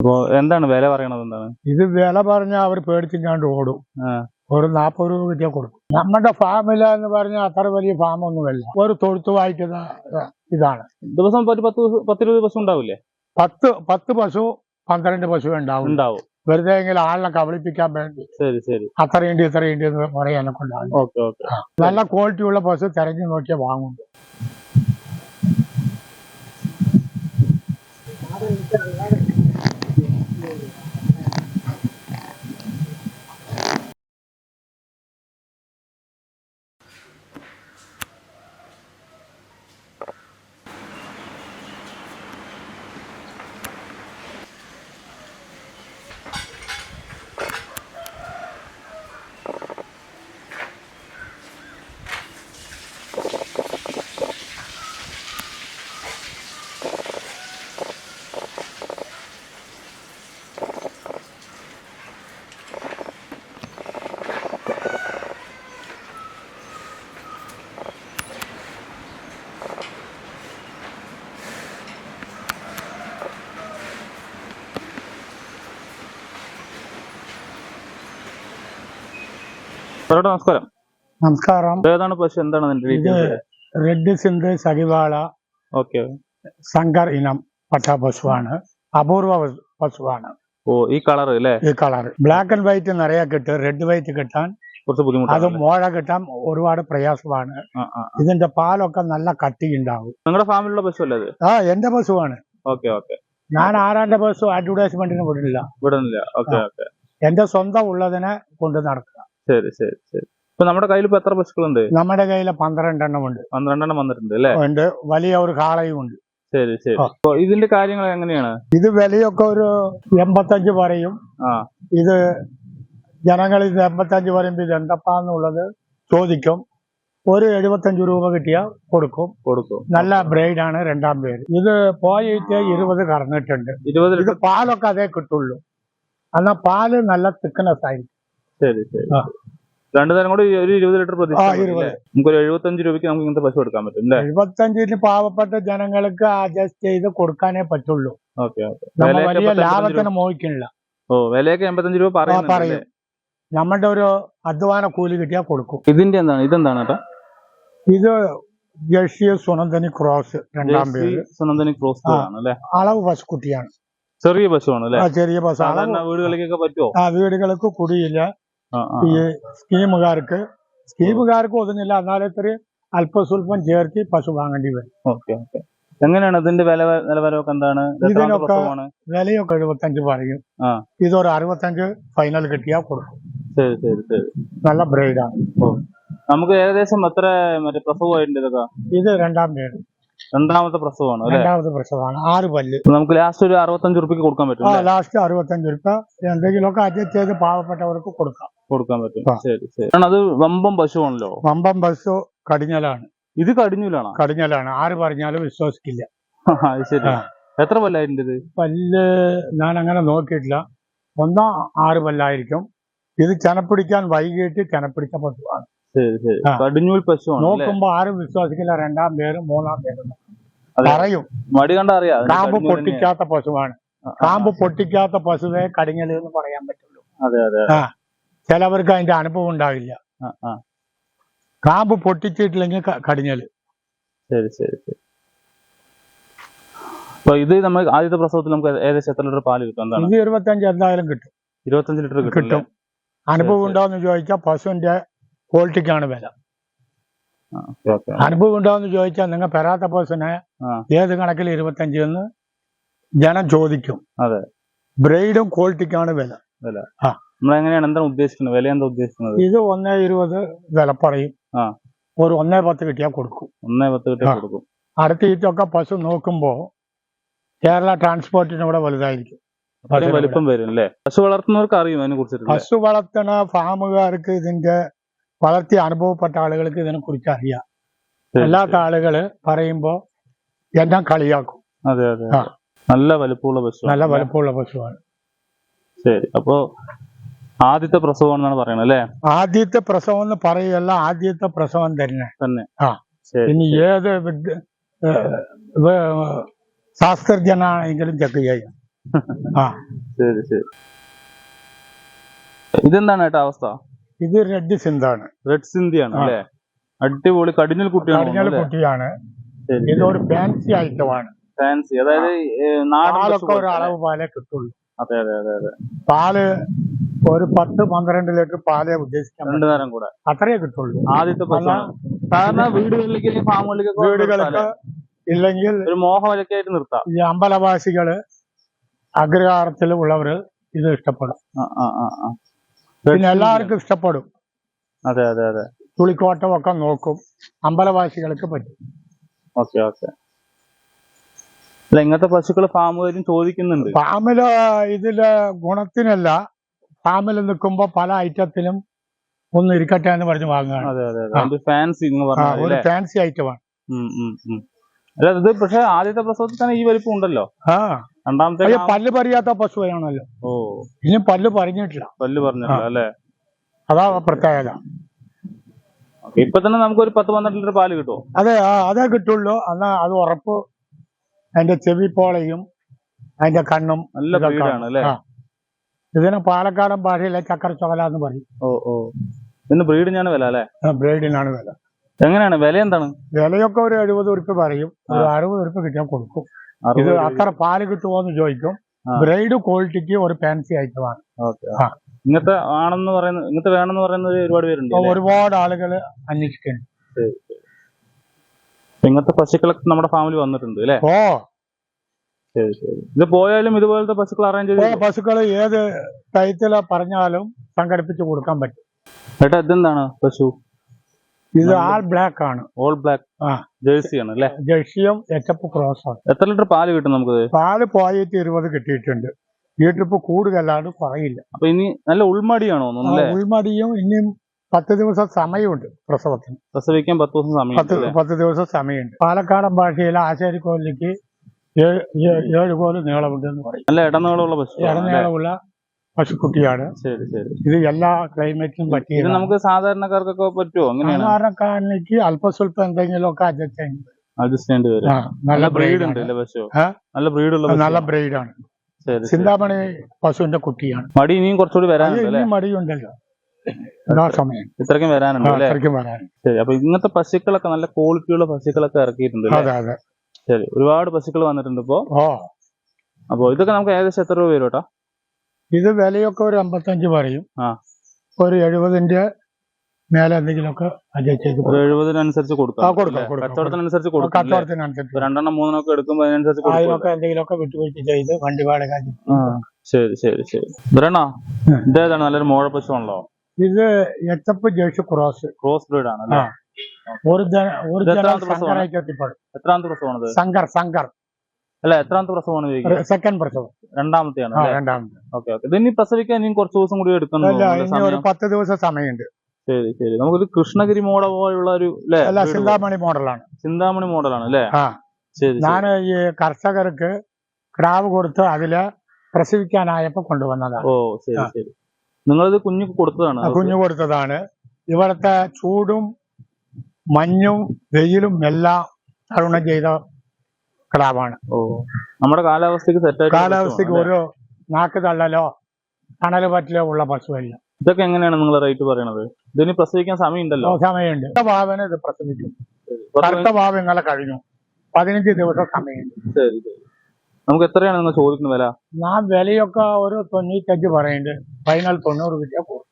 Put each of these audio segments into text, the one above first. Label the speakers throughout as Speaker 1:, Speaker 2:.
Speaker 1: അപ്പൊ എന്താണ് വില പറയണത് എന്താണ്?
Speaker 2: ഇത് വില പറഞ്ഞാൽ അവർ പേടിച്ചിങ്ങാണ്ട് ഓടും. ഒരു നാൽപ്പത് രൂപ കിട്ടിയാൽ കൊടുക്കും. നമ്മുടെ ഫാമില്ല എന്ന് പറഞ്ഞാൽ അത്ര വലിയ ഫാമൊന്നുമല്ല ഒരു തൊഴുത്ത് വായിക്കുന്ന ഇതാണ്.
Speaker 1: ദിവസം പത്ത് ദിവസം- പത്തിരുപത് പശു ഉണ്ടാവില്ലേ?
Speaker 2: പത്ത് പത്ത് പശു പന്ത്രണ്ട് പശു ഉണ്ടാവും.
Speaker 1: ഉണ്ടാവും.
Speaker 2: വെറുതെ എങ്കിലും ആളിനെ കബളിപ്പിക്കാൻ വേണ്ടി.
Speaker 1: ശരി ശരി.
Speaker 2: അത്രയുണ്ട് ഇത്രയുണ്ട് എന്ന് പറയാനെ കൊണ്ടാണ്
Speaker 1: ഓക്കെ ഓക്കെ.
Speaker 2: നല്ല ക്വാളിറ്റി ഉള്ള പശു തിരഞ്ഞു നോക്കിയാൽ വാങ്ങും.
Speaker 1: പറയട്ടെ നമസ്കാരം.
Speaker 2: നമസ്കാരം.
Speaker 1: ഏതാണ് പശു? എന്താണ് അതിന്റെ
Speaker 2: റെഡ് സിന്ധ് സഹിവാള
Speaker 1: ഓക്കെ.
Speaker 2: സങ്കർ ഇനം പട്ട പശുവാണ്. അപൂർവ പശു- പശുവാണ്.
Speaker 1: ഓ ഈ കളർ അല്ലേ?
Speaker 2: ഈ കളർ ബ്ലാക്ക് ആൻഡ് വൈറ്റ് നിറയെ കിട്ടും. റെഡ് വൈറ്റ് കിട്ടാൻ
Speaker 1: കുറച്ച്
Speaker 2: ബുദ്ധിമുട്ട്
Speaker 1: അത്
Speaker 2: മോഴ കിട്ടാൻ ഒരുപാട് പ്രയാസമാണ്. ഇതിന്റെ പാലൊക്കെ നല്ല കട്ടി ഉണ്ടാവും
Speaker 1: നിങ്ങളുടെ ഫാമിലുള്ള പശു അല്ലേ
Speaker 2: ആ എന്റെ പശുവാണ്.
Speaker 1: Okay okay.
Speaker 2: ഞാൻ ആരാന്റെ പശു? അഡ്വർടൈസ്മെന്റിന് വിടുന്നില്ല.
Speaker 1: വിടുന്നില്ല. Okay okay.
Speaker 2: എന്റെ സ്വന്തം ഉള്ളതിനെ കൊണ്ട് നടക്കുക.
Speaker 1: ശരി ശരി ശരി. ഇപ്പൊ നമ്മുടെ കയ്യിൽ ഇപ്പൊ എത്ര പശുക്കളുണ്ട്?
Speaker 2: നമ്മുടെ കയ്യിൽ പന്ത്രണ്ടെണ്ണം ഉണ്ട്.
Speaker 1: പന്ത്രണ്ടെണ്ണം വന്നിട്ടുണ്ട് അല്ലേ?
Speaker 2: ഉണ്ട്. വലിയ ഒരു കാളയും ഉണ്ട്.
Speaker 1: ശരി ശരി. അപ്പൊ ഇതിന്റെ കാര്യങ്ങൾ എങ്ങനെയാണ്?
Speaker 2: ഇത് വിലയൊക്കെ ഒരു എൺപത്തഞ്ച് പറയും.
Speaker 1: ആ.
Speaker 2: ഇത് ജനങ്ങൾ ഇത് എൺപത്തഞ്ച് പറയുമ്പോൾ ഇത് എന്തപ്പാന്നുള്ളത് ചോദിക്കും. ഒരു എഴുപത്തഞ്ച് രൂപ കിട്ടിയാൽ കൊടുക്കും.
Speaker 1: കൊടുക്കും.
Speaker 2: നല്ല ബ്രൈഡ് ആണ് രണ്ടാം പേര്. ഇത് പോയിട്ട് ഇരുപത് കറന്നിട്ടുണ്ട്.
Speaker 1: ഇരുപത്
Speaker 2: ഇത് പാലൊക്കെ അതേ കിട്ടുള്ളൂ. എന്നാൽ പാൽ നല്ല തിക്നെസ് ആയിരിക്കും
Speaker 1: ശരി ശരി. രണ്ടു നേരം കൂടി ഒരു ഇരുപത് ലിറ്റർ നമുക്ക് ഒരു എഴുപത്തഞ്ച് രൂപയ്ക്ക് നമുക്ക് ഇങ്ങനത്തെ പശു എടുക്കാൻ പറ്റും അല്ലേ?
Speaker 2: എഴുപത്തഞ്ചിന് പാവപ്പെട്ട ജനങ്ങൾക്ക് അഡ്ജസ്റ്റ് ചെയ്ത് കൊടുക്കാനേ പറ്റുള്ളൂ.
Speaker 1: ഓക്കെ
Speaker 2: ലാഭത്തിന് മോഹിക്കണില്ല
Speaker 1: ഓ വിലയൊക്കെ എൺപത്തഞ്ച് രൂപ
Speaker 2: പറയും. നമ്മുടെ ഒരു അധ്വാന കൂലി കിട്ടിയാൽ കൊടുക്കും.
Speaker 1: ഇതിന്റെ എന്താണ്? ഇതെന്താണ്
Speaker 2: ഇത് ജേഴ്സി സുനന്ദനി ക്രോസ് രണ്ടാം പേര്.
Speaker 1: സുനന്ദനി ക്രോസ്
Speaker 2: അളവ് പശുക്കുട്ടിയാണ്.
Speaker 1: ചെറിയ പശുവാണ്
Speaker 2: ചെറിയ പശു.
Speaker 1: വീടുകളിലേക്കൊക്കെ പറ്റുമോ
Speaker 2: ആ വീടുകൾക്ക് കുടിയില്ല. ഈ സ്കീമുകാർക്ക് സ്കീമുകാർക്ക് ഒതുങ്ങില്ല. എന്നാലും ഇത്ര അല്പസ്വല്പം ചേർത്ത് പശു വാങ്ങേണ്ടി വരും.
Speaker 1: Okay okay. എങ്ങനെയാണ് ഇതിന്റെ വില നിലവാരമൊക്കെ എന്താണ്?
Speaker 2: ഇതിനൊക്കെ വിലയൊക്കെ എഴുപത്തഞ്ച് പറയും.
Speaker 1: ആ.
Speaker 2: ഇതൊരു അറുപത്തഞ്ച് ഫൈനൽ കിട്ടിയാൽ കൊടുക്കും.
Speaker 1: ശരി ശരി ശരി.
Speaker 2: നല്ല ബ്രൈഡാണ്
Speaker 1: നമുക്ക് ഏകദേശം എത്ര മറ്റേ പ്രസവമായിട്ടുണ്ട് ഇതൊക്കെ?
Speaker 2: ഇത് രണ്ടാം പേര്
Speaker 1: രണ്ടാമത്തെ പ്രസവമാണ് അല്ലേ?
Speaker 2: രണ്ടാമത്തെ പ്രസവമാണ്. ആറ് പല്ല്.
Speaker 1: നമുക്ക് ലാസ്റ്റ് ഒരു അറുപത്തഞ്ച് റുപ്യക്ക് കൊടുക്കാൻ പറ്റും
Speaker 2: ആ? ലാസ്റ്റ് അറുപത്തഞ്ച് രൂപ എന്തെങ്കിലുമൊക്കെ അഡ്ജസ്റ്റ് ചെയ്ത് പാവപ്പെട്ടവർക്ക് കൊടുക്കാം.
Speaker 1: കൊടുക്കാൻ പറ്റും. ശരി ശരി. കാരണം അത് വമ്പം പശുവാണല്ലോ?
Speaker 2: വമ്പം പശു കടിഞ്ഞലാണ്.
Speaker 1: ഇത് കടിഞ്ഞൂലാണോ?
Speaker 2: കടിഞ്ഞലാണ്. ആര് പറഞ്ഞാലും വിശ്വസിക്കില്ല.
Speaker 1: ശരി. എത്ര പല്ലായിട്ടുണ്ട് ഇത്?
Speaker 2: പല്ല് ഞാൻ അങ്ങനെ നോക്കിയിട്ടില്ല. ഒന്നോ ആറ് പല്ലായിരിക്കും. ഇത് ചെനപ്പിടിക്കാൻ വൈകിട്ട് ചെനപ്പിടിച്ച പശുവാണ്.
Speaker 1: കടിഞ്ഞൂൽ പശു?
Speaker 2: നോക്കുമ്പോ ആരും വിശ്വസിക്കില്ല. രണ്ടാം പേരും മൂന്നാം പേരും
Speaker 1: അറിയും
Speaker 2: പറയും.
Speaker 1: മടി കണ്ടറിയാം
Speaker 2: കാമ്പ് പൊട്ടിക്കാത്ത പശുവാണ്. കാമ്പ് പൊട്ടിക്കാത്ത പശുവേ കടിഞ്ഞൽ എന്ന് പറയാൻ പറ്റുള്ളൂ.
Speaker 1: അതെ അതെ
Speaker 2: ആ. ചിലവർക്ക് അതിന്റെ അനുഭവം ഉണ്ടാവില്ല. കാമ്പ് പൊട്ടിച്ചിട്ടില്ലെങ്കിൽ കടിഞ്ഞൽ.
Speaker 1: ശരി ശരി ശരി. അപ്പൊ ഇത് നമ്മൾ ആദ്യത്തെ പ്രസവത്തിൽ നമുക്ക് ഏകദേശം എത്ര ലിറ്റർ പാൽ കിട്ടും എന്താണ്?
Speaker 2: ഇത് ഇരുപത്തഞ്ച് എന്തായാലും കിട്ടും.
Speaker 1: ഇരുപത്തഞ്ച് ലിറ്റർ കിട്ടും
Speaker 2: അനുഭവം ഉണ്ടോന്ന് ചോദിച്ചാൽ പശുവിന്റെ ക്വാളിറ്റിക്കാണ് വില. അനുഭവം ഉണ്ടോന്ന് ചോദിച്ചാൽ നിങ്ങൾ പെരാത്ത പേഴ്സണെ
Speaker 1: ആ.
Speaker 2: ഏത് കണക്കിൽ ഇരുപത്തഞ്ച് എന്ന് ജനം ചോദിക്കും.
Speaker 1: അതെ.
Speaker 2: ബ്രെയ്ഡും ക്വാളിറ്റിക്കാണ് വില.
Speaker 1: നമ്മൾ എങ്ങനെയാണ് എന്താണ് ഉദ്ദേശിക്കുന്നത്? വില എന്താ ഉദ്ദേശിക്കുന്നത്?
Speaker 2: ഇത് ഒന്നേ ഇരുപത് വില പറയും. ഒരു ഒന്നേ പത്ത് കിട്ടിയാൽ കൊടുക്കും.
Speaker 1: ഒന്നേ പത്ത്
Speaker 2: കിട്ടിയാൽ
Speaker 1: കൊടുക്കും.
Speaker 2: അടുത്ത ഈറ്റൊക്കെ പശു നോക്കുമ്പോ കേരള ട്രാൻസ്പോർട്ടിന് ഇവിടെ വലുതായിരിക്കും.
Speaker 1: വലിപ്പം വരും അല്ലേ? പശു വളർത്തുന്നവർക്ക് അറിയും അതിനെ കുറിച്ചിട്ട്
Speaker 2: പശു വളർത്തണ ഫാമുകാർക്ക് ഇതിന്റെ വളർത്തി അനുഭവപ്പെട്ട ആളുകൾക്ക് ഇതിനെക്കുറിച്ച് അറിയാം. അല്ലാത്ത ആളുകൾ പറയുമ്പോ എന്നെ കളിയാക്കും.
Speaker 1: അതെ അതെ നല്ല വലുപ്പമുള്ള പശു
Speaker 2: നല്ല വലുപ്പമുള്ള പശുവാണ്.
Speaker 1: ശരി അപ്പൊ ആദ്യത്തെ എന്നാണ് പറയുന്നത് അല്ലേ?
Speaker 2: ആദ്യത്തെ പ്രസവം എന്ന് പറയല്ല ആദ്യത്തെ പ്രസവം തന്നെ.
Speaker 1: തന്നെ.
Speaker 2: ആ.
Speaker 1: ശരി
Speaker 2: ഇനി ഏത് ശാസ്ത്രജ്ഞനാണെങ്കിലും ചെക്ക് ചെയ്യാം. ആ.
Speaker 1: ശരി ശരി. ഇതെന്താണ് ഏട്ടാ അവസ്ഥ?
Speaker 2: ഇത് റെഡ് സിന്താണ്
Speaker 1: റെഡ് സിന്ധിയാണ് അല്ലേ? അടിപൊളി. കടിഞ്ഞൽ കുട്ടിയാണ്
Speaker 2: കുട്ടിയാണ്. ഇതൊരു ഫാൻസി ഐറ്റമാണ്
Speaker 1: ഫാൻസി അതായത്
Speaker 2: പാലൊക്കെ ഒരു. അളവ് പാലേ കിട്ടുള്ളൂ.
Speaker 1: അതെ അതെ അതെ അതെ.
Speaker 2: പാൽ ഒരു പത്ത് പന്ത്രണ്ട് ലിറ്റർ പാലേ ഉദ്ദേശിക്കാൻ
Speaker 1: രണ്ടു നേരം കൂടെ.
Speaker 2: അത്രയേ അത്രേ കിട്ടുള്ളൂ.
Speaker 1: ആദ്യത്തെ സാധാരണ വീടുകളിലേക്ക് ഫാമുകളിലേക്ക്
Speaker 2: വീടുകളൊക്കെ ഇല്ലെങ്കിൽ
Speaker 1: ഒരു മോഹവിലക്കായിട്ട് നിർത്താം.
Speaker 2: ഈ അമ്പലവാസികൾ അഗ്രഹാരത്തിൽ ഉള്ളവര് ഇത് ഇഷ്ടപ്പെടും.
Speaker 1: ആ, ആ, ആ, ആ.
Speaker 2: പിന്നെ എല്ലാവർക്കും ഇഷ്ടപ്പെടും.
Speaker 1: അതെ അതെ അതെ.
Speaker 2: തുളിക്കോട്ടം ഒക്കെ നോക്കും. അമ്പലവാസികൾക്ക് പറ്റും.
Speaker 1: Okay okay. അല്ല ഇങ്ങനത്തെ പശുക്കൾ ഫാമുകാരും ചോദിക്കുന്നുണ്ട്.
Speaker 2: ഫാമിൽ ഇതിൽ ഗുണത്തിനല്ല. ഫാമിൽ നിൽക്കുമ്പോ പല ഐറ്റത്തിലും ഒന്ന് ഇരിക്കട്ടെ എന്ന് പറഞ്ഞ് വാങ്ങുകയാണ്.
Speaker 1: അതെ അതെ. ഫാൻസി
Speaker 2: ഒരു ഫാൻസി ഐറ്റമാണ്.
Speaker 1: അല്ല ഇത് പക്ഷെ ആദ്യത്തെ പ്രസവത്തിൽ തന്നെ ഈ വലിപ്പം ഉണ്ടല്ലോ?
Speaker 2: ആ.
Speaker 1: രണ്ടാമത്തെ
Speaker 2: പല്ല് പറിയാത്ത പശുവാണല്ലോ
Speaker 1: ഓ.
Speaker 2: ഇനി പല്ല് പറഞ്ഞിട്ടില്ല
Speaker 1: പല്ല് പറഞ്ഞിട്ടില്ല അല്ലേ?
Speaker 2: അതാ പ്രത്യേകത.
Speaker 1: ഇപ്പൊ തന്നെ നമുക്ക് ഒരു പത്ത് പന്ത്രണ്ട് ലിറ്റർ പാൽ കിട്ടുമോ
Speaker 2: അതെ അതേ കിട്ടുള്ളൂ. എന്നാ അത് ഉറപ്പ്. അതിന്റെ ചെവി പോളയും അതിന്റെ കണ്ണും
Speaker 1: നല്ല ബ്രീഡാണ് അല്ലേ.
Speaker 2: ഇതിന് പാലക്കാടൻ ഭാഷയിലെ ചക്കര ചോല എന്ന് പറയും.
Speaker 1: ഓ ഓ. ഇന്ന് ബ്രീഡിനാണ് വില അല്ലേ?
Speaker 2: ബ്രീഡിനാണ് വില.
Speaker 1: എങ്ങനെയാണ്? വില എന്താണ്?
Speaker 2: വിലയൊക്കെ ഒരു എഴുപത് ഉറുപ്പ് പറയും. ഒരു അറുപത് ഉറുപ്പ് കിട്ടിയാൽ കൊടുക്കും. ഇത്. അത്ര പാൽ കിട്ടുമോ എന്ന് ചോദിക്കും ബ്രൈഡ് ക്വാളിറ്റിക്ക് ഒരു ഫാൻസി ഐറ്റമാണ്.
Speaker 1: ഇങ്ങനത്തെ ആണെന്ന് പറയുന്ന ഇങ്ങനത്തെ വേണമെന്ന് പറയുന്നത് ഒരുപാട് പേരുണ്ട്
Speaker 2: ഒരുപാട് ആളുകൾ അന്വേഷിക്കുന്നു
Speaker 1: ഇങ്ങനത്തെ പശുക്കളൊക്കെ നമ്മുടെ ഫാമിലി വന്നിട്ടുണ്ട് അല്ലേ?
Speaker 2: ഓ.
Speaker 1: ശരി ശരി. ഇത് പോയാലും ഇതുപോലത്തെ പശുക്കൾ അറേഞ്ച് ചെയ്ത്
Speaker 2: പശുക്കൾ ഏത് ടൈറ്റില പറഞ്ഞാലും സംഘടിപ്പിച്ചു കൊടുക്കാൻ പറ്റും.
Speaker 1: ഏട്ടാ ഇതെന്താണ് പശു?
Speaker 2: ഇത് ആൾ ബ്ലാക്ക് ആണ്.
Speaker 1: ഓൾ ബ്ലാക്ക്
Speaker 2: ആ.
Speaker 1: ജേഴ്സി ആണ് അല്ലേ?
Speaker 2: ജേഴ്സിയും എച്ചപ്പ് ക്രോസാണ്
Speaker 1: എത്ര ലിറ്റർ പാൽ കിട്ടും നമുക്ക്
Speaker 2: പാൽ പോയിട്ട് ഇരുപത് കിട്ടിയിട്ടുണ്ട്. ഈ ട്രിപ്പ് കൂടുതലാണ്ട് കുറയില്ല.
Speaker 1: അപ്പൊ ഇനി നല്ല ഉൾമടിയാണോ
Speaker 2: ഉൾമടിയും ഇനിയും പത്ത് ദിവസം സമയമുണ്ട് പ്രസവത്തിന്.
Speaker 1: പ്രസവിക്കാൻ പത്ത് ദിവസം സമയം
Speaker 2: പത്ത് പത്ത് ദിവസം സമയമുണ്ട്. പാലക്കാടൻ ഭാഷയിൽ ആശാരിക്കോലിലേക്ക് ഏഴ് കോൽ നീളമുണ്ട് എന്ന് പറയും.
Speaker 1: നല്ല ഇടനീളമുള്ള ബസ്
Speaker 2: ഇടനീളമുള്ള പശുക്കുട്ടിയാണ്.
Speaker 1: ശരി ശരി.
Speaker 2: ഇത് എല്ലാ ക്ലൈമറ്റിനും
Speaker 1: ഇത്
Speaker 2: പറ്റിയ
Speaker 1: നമുക്ക് സാധാരണക്കാർക്കൊക്കെ പറ്റുമോ അങ്ങനെയാണ്.
Speaker 2: സാധാരണക്കാരനിക്ക് അല്പസ്വല്പം എന്തെങ്കിലുമൊക്കെ അഡ്ജസ്റ്റ് ചെയ്യുന്നത്
Speaker 1: അഡ്ജസ്റ്റ് ചെയ്യേണ്ടി വരും. നല്ല ബ്രീഡ് ഉണ്ട് അല്ലേ പശു? നല്ല ബ്രീഡ് ഉള്ള
Speaker 2: നല്ല ബ്രീഡാണ്. ചിന്താമണി പശുവിന്റെ കുട്ടിയാണ്.
Speaker 1: മടി ഇനിയും കുറച്ചുകൂടി
Speaker 2: വരാനുണ്ടല്ലേ മടിയുണ്ടല്ലോ.
Speaker 1: ഇത്രയ്ക്കും വരാനുണ്ട് അല്ലേ? ശരി അപ്പൊ ഇങ്ങനത്തെ പശുക്കളൊക്കെ നല്ല ക്വാളിറ്റിയുള്ള പശുക്കളൊക്കെ ഇറക്കിയിട്ടുണ്ട് ശരി ഒരുപാട് പശുക്കൾ വന്നിട്ടുണ്ട് ഇപ്പോ. അപ്പൊ ഇതൊക്കെ നമുക്ക് ഏകദേശം എത്ര രൂപ വരും കേട്ടോ
Speaker 2: ഇത് വിലയൊക്കെ ഒരു അമ്പത്തഞ്ച് പറയും.
Speaker 1: ആ.
Speaker 2: ഒരു എഴുപതിന്റെ മേലെ എന്തെങ്കിലുമൊക്കെ അഡ്ജസ്റ്റ് ചെയ്ത്
Speaker 1: ഒരു. എഴുപതിനനുസരിച്ച് കൊടുക്കാം. കച്ചവടത്തിനനുസരിച്ച് കൊടുക്കാം. രണ്ടെണ്ണം മൂന്നെണ്ണം എടുക്കുമ്പോൾ അതിനനുസരിച്ച് കൊടുക്കും
Speaker 2: അതിനൊക്കെ എന്തെങ്കിലുമൊക്കെ വിട്ടുവീഴ്ച ചെയ്ത് വണ്ടി വാടക
Speaker 1: ശരി ശരി ശരി. ബ്രണോ. ഇതേതാണ് നല്ലൊരു മോഴ പശുവാണല്ലോ.
Speaker 2: ഇത് എച്ചപ്പ് ജേഴ്സി ക്രോസ്.
Speaker 1: ക്രോസ് ബ്രീഡ് ആണ്
Speaker 2: ഒരു ഒരു
Speaker 1: എത്രാമത്തെ പ്രസവമാണ്?
Speaker 2: ശങ്കർ ശങ്കർ.
Speaker 1: അല്ല എത്രാമത്തെ പ്രസവമാണ് ചോദിക്കുന്നത്
Speaker 2: സെക്കൻഡ് പ്രസവം.
Speaker 1: രണ്ടാമത്തെയാണ്
Speaker 2: രണ്ടാമത്തെ.
Speaker 1: Okay okay. ഇതിനി പ്രസവിക്കാൻ ഇനി കുറച്ച് ദിവസം കൂടി എടുക്കുന്നു
Speaker 2: ഒരു പത്ത് ദിവസം സമയമുണ്ട്.
Speaker 1: ശരി ശരി. നമുക്കൊരു കൃഷ്ണഗിരി മോഡൽ പോലുള്ള ഒരു അല്ലേ
Speaker 2: ചിന്താമണി മോഡലാണ്.
Speaker 1: ചിന്താമണി മോഡലാണ് അല്ലേ ശരി.
Speaker 2: ഞാൻ ഈ കർഷകർക്ക് ക്രാവ് കൊടുത്ത് അതിൽ പ്രസവിക്കാനായപ്പോ കൊണ്ടുവന്നതാണ്.
Speaker 1: ഓ ശരി ശരി. നിങ്ങളിത് കുഞ്ഞു കൊടുത്തതാണ്
Speaker 2: കുഞ്ഞു കൊടുത്തതാണ്. ഇവിടുത്തെ ചൂടും മഞ്ഞും വെയിലും എല്ലാം തരുണം ചെയ്ത ക്രാവാണ്
Speaker 1: ഓ. നമ്മുടെ കാലാവസ്ഥക്ക് സെറ്റ്
Speaker 2: കാലാവസ്ഥക്ക് ഓരോ നാക്ക് തള്ളലോ തണൽ പറ്റലോ ഉള്ള പശുവല്ല.
Speaker 1: ഇതൊക്കെ എങ്ങനെയാണ് നിങ്ങൾ റേറ്റ് പറയണത്? ഇതിന് പ്രസവിക്കാൻ സമയം ഉണ്ടല്ലോ
Speaker 2: സമയമുണ്ട്. ഭാവന ഇത് പ്രസവിക്കും. കറുത്ത ഇന്നലെ കഴിഞ്ഞു. പതിനഞ്ച് ദിവസം സമയമുണ്ട്.
Speaker 1: ശരി ശരി. നമുക്ക് എത്രയാണ് നിങ്ങൾ ചോദിക്കുന്ന വില?
Speaker 2: ഞാൻ വിലയൊക്കെ ഓരോ തൊണ്ണൂറ്റഞ്ച് പറയുന്നുണ്ട്. ഫൈനൽ തൊണ്ണൂറ് രൂപ കൊടുക്കാം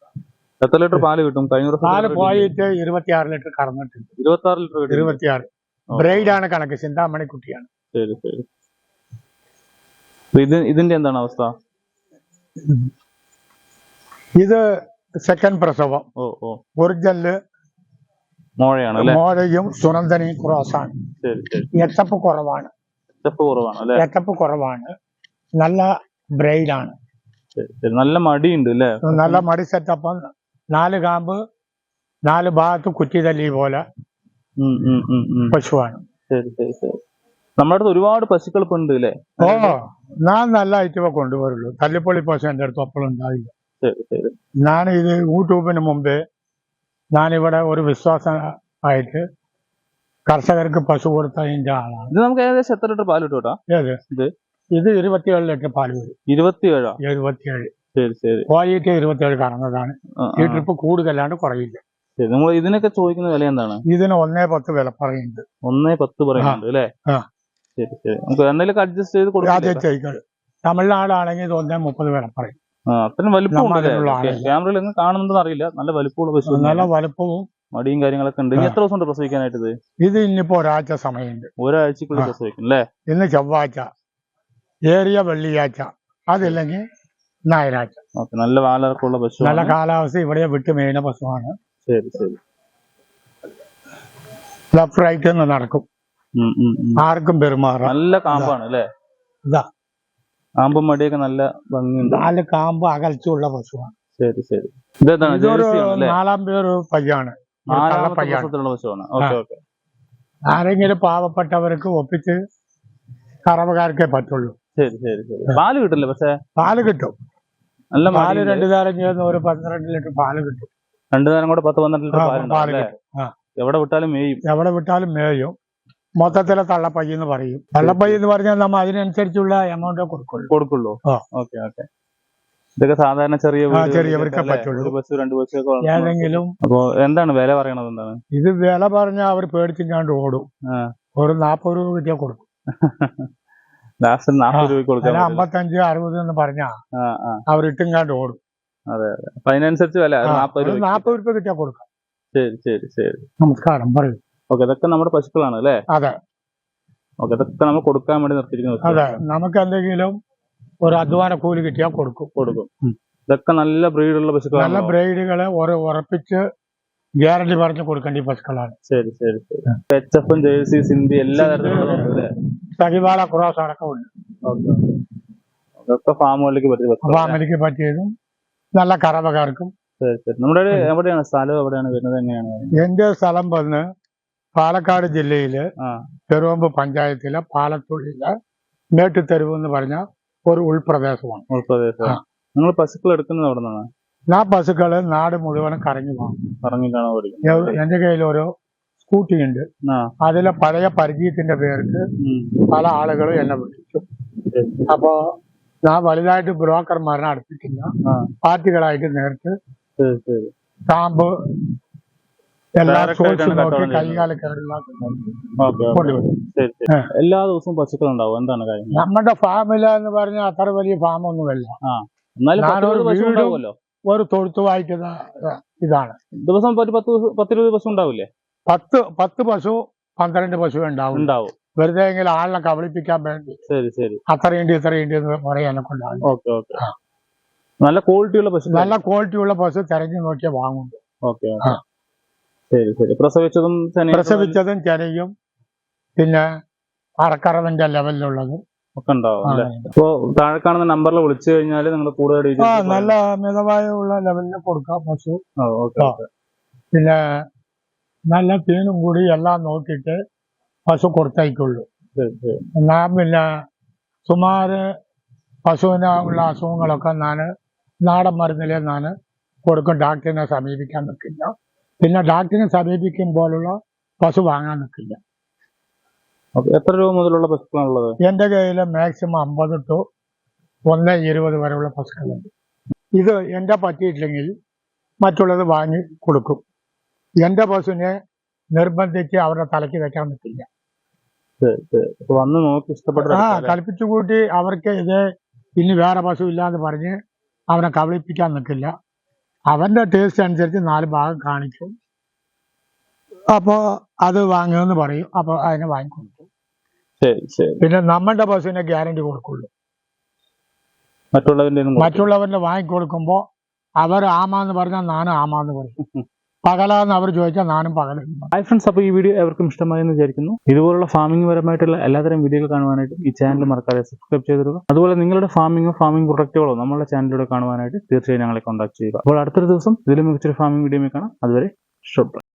Speaker 1: എത്ര ലിറ്റർ പാൽ കിട്ടും? കഴിഞ്ഞ ദിവസം
Speaker 2: പാൽ പോയിട്ട് ഇരുപത്തിയാറ് ലിറ്റർ കറന്നിട്ടുണ്ട്.
Speaker 1: ഇരുപത്തി ആറ് ലിറ്റർ
Speaker 2: ഇരുപത്തിയാറ്. ബ്രൈഡാണ് കണക്ക്. ചിന്താമണി കുട്ടിയാണ്
Speaker 1: ശരി ശരി. ഇത് ഇതിന്റെ എന്താണ് അവസ്ഥ?
Speaker 2: ഇത് സെക്കൻഡ് പ്രസവം.
Speaker 1: ഓ ഓ.
Speaker 2: ഒറിജിനൽ
Speaker 1: മോഴയാണ് അല്ലെ?
Speaker 2: മോഴയും സുനന്ദനയും ക്രോസാണ്.
Speaker 1: ശരി ശരി.
Speaker 2: എത്തപ്പ് കുറവാണ്.
Speaker 1: സ്റ്റെപ്പ് കുറവാണ് അല്ലെ?
Speaker 2: എത്തപ്പ് കുറവാണ്. നല്ല ബ്രെയിൻ
Speaker 1: ആണ് ശരി. നല്ല മടിയുണ്ട് അല്ലേ?
Speaker 2: നല്ല മടി സെറ്റപ്പ് നാല് കാമ്പ് നാല് ഭാഗത്ത് കുറ്റി തല്ലി പോലെ. പശുവാണ്.
Speaker 1: ശരി ശരി ശരി. നമ്മുടെ അടുത്ത് ഒരുപാട് പശുക്കൾ ഇപ്പൊ ഉണ്ട് അല്ലേ
Speaker 2: ഓ ഞാൻ നല്ല ഐറ്റമൊക്കെ കൊണ്ടുവരുള്ളൂ തല്ലിപ്പൊളി പശു എന്റെ അടുത്ത് അപ്പോഴും ഉണ്ടാവില്ല
Speaker 1: ശരി ശരി.
Speaker 2: ഞാൻ ഇത് യൂട്യൂബിന് മുമ്പേ ഞാനിവിടെ ഒരു വിശ്വാസം ആയിട്ട് കർഷകർക്ക് പശു കൊടുത്തതിന്റെ ആളാണ്.
Speaker 1: ഇത് നമുക്ക് ഏകദേശം എത്ര ലിറ്റർ പാൽ കിട്ടും കേട്ടോ?
Speaker 2: ഏത്?
Speaker 1: ഇത്?
Speaker 2: ഇത് ഇരുപത്തിയേഴ് ലിറ്റർ പാൽ വരും.
Speaker 1: ഇരുപത്തിയേഴോ?
Speaker 2: ഇരുപത്തിയേഴ്.
Speaker 1: ശരി ശരി.
Speaker 2: കോഴിയിട്ട് ഇരുപത്തിയേഴ് കറന്നതാണ്
Speaker 1: ലിറ്റർ
Speaker 2: ഈ. ട്രിപ്പ് കൂടുതലാണ്ട് കുറയില്ല.
Speaker 1: ശരി നിങ്ങൾ ഇതിനൊക്കെ ചോദിക്കുന്ന വില എന്താണ്?
Speaker 2: ഇതിന് ഒന്നേ പത്ത് വില പറയുന്നുണ്ട്.
Speaker 1: ഒന്നേ പത്ത് പറയുന്നുണ്ട് അല്ലേ. ശരി ശരി. നമുക്ക് എന്തെങ്കിലും അഡ്ജസ്റ്റ് ചെയ്ത് കൊടുക്കാം
Speaker 2: ആദ്യം തമിഴ്നാടാണെങ്കിൽ ഒന്നേ മുപ്പത് പേരെ പറയും.
Speaker 1: ആ അത്രയും വലിപ്പം
Speaker 2: അതിനുള്ള
Speaker 1: ക്യാമറയിൽ എങ്ങനെ കാണുന്നുണ്ടെന്ന് അറിയില്ല. നല്ല വലിപ്പമുള്ള പശു
Speaker 2: നല്ല വലുപ്പവും
Speaker 1: മടിയും കാര്യങ്ങളൊക്കെ ഉണ്ട്. ഇനി എത്ര ദിവസം ഉണ്ട് പ്രസവിക്കാനായിട്ട് ഇത്?
Speaker 2: ഇത് ഇനിയിപ്പോ ഒരാഴ്ച സമയമുണ്ട്.
Speaker 1: ഒരാഴ്ചക്കുള്ളിൽ. പ്രസവിക്കും അല്ലേ?
Speaker 2: ഇന്ന് ചൊവ്വാഴ്ച ഏറിയ വെള്ളിയാഴ്ച അതില്ലെങ്കിൽ ഞായറാഴ്ച.
Speaker 1: ഓക്കെ നല്ല വാലർക്കുള്ള പശു
Speaker 2: നല്ല കാലാവസ്ഥ ഇവിടെ വിട്ട് മേയുന്ന പശുവാണ്.
Speaker 1: ശരി ശരി.
Speaker 2: ലെഫ്റ്റ് റൈറ്റ് നടക്കും. ആർക്കും പെരുമാറാം.
Speaker 1: നല്ല കാമ്പാണ് അല്ലേ?
Speaker 2: ഇതാ.
Speaker 1: കാമ്പും മടിയൊക്കെ നല്ല ഭംഗിയുണ്ട്.
Speaker 2: നാല് കാമ്പ് അകൽച്ചുള്ള പശുവാണ്.
Speaker 1: ശരി ശരി. ഇതെന്താണ്?
Speaker 2: ഇതൊരു നാലാം പേര് പയ്യാണ്.
Speaker 1: പശുവാണ്. Okay okay.
Speaker 2: ആരെങ്കിലും പാവപ്പെട്ടവർക്ക് ഒപ്പിച്ച് കറവകാർക്കേ പറ്റുള്ളൂ.
Speaker 1: ശരി ശരി ശരി. പാൽ കിട്ടില്ല പക്ഷേ
Speaker 2: പാൽ കിട്ടും.
Speaker 1: നല്ല പാൽ.
Speaker 2: രണ്ടു നേരം ചെയ്യുന്ന ഒരു പന്ത്രണ്ട് ലിറ്റർ പാൽ കിട്ടും.
Speaker 1: രണ്ടു നേരം കൂടെ പത്ത് പന്ത്രണ്ട് ലിറ്റർ
Speaker 2: പാൽ
Speaker 1: എവിടെ വിട്ടാലും മേയും.
Speaker 2: എവിടെ വിട്ടാലും മേയും. മൊത്തത്തിലെ തള്ളപ്പയ്യ എന്ന് പറയും. തള്ളപ്പയ്യ എന്ന് പറഞ്ഞാൽ നമ്മൾ അതിനനുസരിച്ചുള്ള എമൗണ്ട് കൊടുക്കുള്ളൂ.
Speaker 1: കൊടുക്കുള്ളൂ. Okay okay. ഇതൊക്കെ സാധാരണ ചെറിയ വീടുകളിലൊക്കെ
Speaker 2: പറ്റുള്ളൂ.
Speaker 1: ബസ് രണ്ട് ബസ്
Speaker 2: ഏതെങ്കിലും
Speaker 1: അപ്പൊ എന്താണ് വില പറയണത് എന്താണ്?
Speaker 2: ഇത് വില പറഞ്ഞാൽ അവർ പേടിച്ചിങ്ങാണ്ട് ഓടും. ഒരു നാപ്പത് രൂപ കിട്ടിയാൽ കൊടുക്കും.
Speaker 1: ലാസ്റ്റ് നാപ്പത്
Speaker 2: രൂപ
Speaker 1: കൊടുക്കാം.
Speaker 2: അമ്പത്തഞ്ച് അറുപത് എന്ന് പറഞ്ഞാ അവർ ഇട്ടുങ്ങാണ്ട് ഓടും.
Speaker 1: അപ്പൊ അതിനനുസരിച്ച് വില
Speaker 2: നാപ്പത്
Speaker 1: രൂപ
Speaker 2: നാൽപ്പത് രൂപ കിട്ടിയാൽ കൊടുക്കാം.
Speaker 1: ശരി ശരി ശരി.
Speaker 2: നമസ്കാരം പറയൂ.
Speaker 1: ഓക്കെ ഇതൊക്കെ നമ്മുടെ പശുക്കളാണ് അല്ലേ?
Speaker 2: അതെ.
Speaker 1: ഓക്കെ ഇതൊക്കെ നമ്മൾ കൊടുക്കാൻ വേണ്ടി നിർത്തിയിരിക്കുന്നത്.
Speaker 2: അതെ നമുക്ക് എന്തെങ്കിലും ഒരു അധ്വാന കൂലി കിട്ടിയാൽ കൊടുക്കും.
Speaker 1: കൊടുക്കും. ഇതൊക്കെ നല്ല ബ്രീഡുള്ള
Speaker 2: നല്ല
Speaker 1: പശുക്കളാണ്
Speaker 2: ബ്രൈഡുകളെ ബ്രീഡുകളെ ഉറപ്പിച്ച് ഗ്യാരണ്ടി പറഞ്ഞ് കൊടുക്കേണ്ട ഈ പശുക്കളാണ്.
Speaker 1: ശരി ശരി എച്ച് എഫും ജേഴ്സി സിന്ധി എല്ലാ തരത്തിലുള്ള
Speaker 2: സഹിവാള ക്രോസ് അടക്കം
Speaker 1: ഉണ്ട്. അതൊക്കെ ഫാമുകളിലേക്ക് പറ്റിയ
Speaker 2: അപ്പൊ
Speaker 1: പശുക്കളാണ്
Speaker 2: അമേരിക്ക പറ്റിയതും നല്ല കറവകാർക്കും.
Speaker 1: ശരി ശരി. നമ്മുടെ എവിടെയാണ്? സ്ഥലം എവിടെയാണ്? വരുന്നത് എങ്ങനെയാണ്?
Speaker 2: എന്റെ സ്ഥലം വന്ന് പാലക്കാട്
Speaker 1: ജില്ലയിൽ
Speaker 2: ചെറുവമ്പ് പഞ്ചായത്തിലെ പാലത്തുള്ളിയിലെ മേട്ടുതെരുവ് എന്ന് പറഞ്ഞ ഒരു ഉൾപ്രദേശമാണ്.
Speaker 1: ഉൾപ്രദേശം. നിങ്ങൾ പശുക്കൾ എടുക്കുന്നത് അവിടെ നിന്നാണ്?
Speaker 2: ആ പശുക്കൾ നാട് മുഴുവനും കറങ്ങി
Speaker 1: പോകും
Speaker 2: കറങ്ങി എന്റെ കയ്യിൽ ഒരു സ്കൂട്ടി ഉണ്ട്. അതിലെ പഴയ പരിചയത്തിന്റെ പേർക്ക് പല ആളുകളും എന്നെ വിളിച്ചു. അപ്പോ ഞാൻ വലുതായിട്ട് ബ്രോക്കർമാരെ അടുപ്പിക്കില്ല. പാർട്ടികളായിട്ട് നേരിട്ട് സ്റ്റാമ്പ് എല്ലാ സോഴ്സും നോക്കി
Speaker 1: ദിവസവും പശുക്കൾ ഉണ്ടാവും എന്താണ് കാര്യം?
Speaker 2: നമ്മുടെ ഫാമില എന്ന് പറഞ്ഞാൽ അത്ര വലിയ ഫാം
Speaker 1: ഒന്നും അല്ല
Speaker 2: ഒരു
Speaker 1: ഇരുപത്
Speaker 2: വായിക്കുന്ന ഇതാണ്.
Speaker 1: ദിവസം പത്ത് പത്തിരുപത് പശു ഉണ്ടാവില്ലേ?
Speaker 2: പത്ത് പത്ത് പശു പന്ത്രണ്ട് പശു ഉണ്ടാവും.
Speaker 1: ഉണ്ടാവും.
Speaker 2: വെറുതെ എങ്കിലും ആളിനെ കബളിപ്പിക്കാൻ വേണ്ടി.
Speaker 1: ശരി ശരി.
Speaker 2: അത്രയുണ്ട് ഇത്രയുണ്ട് എന്ന് പറയാനെ കൊണ്ടാണ്
Speaker 1: ഓക്കെ ഓക്കെ. നല്ല ക്വാളിറ്റിയുള്ള പശു
Speaker 2: നല്ല ക്വാളിറ്റിയുള്ള പശു തെരഞ്ഞു നോക്കിയാൽ വാങ്ങും.
Speaker 1: ഓക്കെ ശരി ശരി. പ്രസവിച്ചതും
Speaker 2: പ്രസവിച്ചതും ചെനയും പിന്നെ അറക്കറവിന്റെ ലെവലിലുള്ളത്.
Speaker 1: ഒക്കെ ഉണ്ടാവും അല്ലേ? ഇപ്പോ താഴെ കാണുന്ന നമ്പറിൽ വിളിച്ചു കഴിഞ്ഞാൽ നിങ്ങൾ കൂടുതൽ
Speaker 2: ആ നല്ല മിതമായ ഉള്ള ലെവലിൽ കൊടുക്കാം പശു. പിന്നെ നല്ല തീനും കൂടി എല്ലാം നോക്കിയിട്ട് പശു കൊടുത്തയക്കുള്ളൂ. എന്നാ പിന്നെ സുമാര് പശുവിന് ഉള്ള അസുഖങ്ങളൊക്കെ ഞാൻ നാടൻ മരുന്നിലെ ഞാൻ കൊടുക്കും ഡാക്ടറിനെ സമീപിക്കാൻ നിൽക്കില്ല പിന്നെ ഡാക്ടറിനെ സമീപിക്കുമ്പോഴുള്ള പശു വാങ്ങാൻ നിൽക്കില്ല.
Speaker 1: എത്ര രൂപ മുതലുള്ള പശുക്കളാണുള്ളത്?
Speaker 2: എന്റെ കയ്യിൽ മാക്സിമം അമ്പത് ടു ഒന്ന് ഇരുപത് വരെയുള്ള പശുക്കളുണ്ട്. ഇത് എന്റെ പറ്റിയിട്ടില്ലെങ്കിൽ മറ്റുള്ളത് വാങ്ങി കൊടുക്കും. എന്റെ പശുവിനെ നിർബന്ധിച്ച് അവരുടെ തലയ്ക്ക് വെക്കാൻ നിൽക്കില്ല
Speaker 1: വന്ന് നോക്കി ഇഷ്ടപ്പെട്ട
Speaker 2: ആ കളിപ്പിച്ചു കൂട്ടി അവർക്ക് ഇത് ഇനി വേറെ പശു ഇല്ലാന്ന് പറഞ്ഞ് അവനെ കബളിപ്പിക്കാൻ നിൽക്കില്ല. അവന്റെ ടേസ്റ്റ് അനുസരിച്ച് നാല് ഭാഗം കാണിക്കും. അപ്പോ അത് വാങ്ങുമെന്ന് പറയും. അപ്പൊ അതിനെ വാങ്ങിക്കൊടുക്കും പിന്നെ നമ്മളുടെ പശുവിനെ ഗ്യാരണ്ടി കൊടുക്കുള്ളൂ.
Speaker 1: മറ്റുള്ളവന്റെ ഒന്നും കൊടുക്കില്ല.
Speaker 2: മറ്റുള്ളവരിനെ വാങ്ങിക്കൊടുക്കുമ്പോ അവർ ആമാന്ന് പറഞ്ഞാൽ നാനും ആമാന്ന് പറയും. പകലാന്ന് അവർ ചോദിച്ചാൽ നാനും പകലും.
Speaker 1: ഹായ് ഫ്രണ്ട്സ് അപ്പോൾ ഈ വീഡിയോ എവർക്കും ഇഷ്ടമായെന്ന് വിചാരിക്കുന്നു. ഇതുപോലുള്ള ഫാമിംഗ് പരമായിട്ടുള്ള എല്ലാതരം വീഡിയോകൾ കാണുവാനായിട്ട് ഈ ചാനൽ മറക്കാതെ സബ്സ്ക്രൈബ് ചെയ്തിരുന്നു അതുപോലെ നിങ്ങളുടെ ഫാമിംഗോ ഫാമിംഗ് പ്രൊഡക്റ്റുകളോ നമ്മളുടെ ചാനലിലൂടെ കാണുവാനായിട്ട് തീർച്ചയായും ഞങ്ങളെ കോൺടാക്ട് ചെയ്യുക. അപ്പോൾ അടുത്തൊരു ദിവസം ഇതിലും മികച്ചൊരു ഫാമിംഗ് വീഡിയോ കാണാം. അതുവരെ ഷോപ്പ്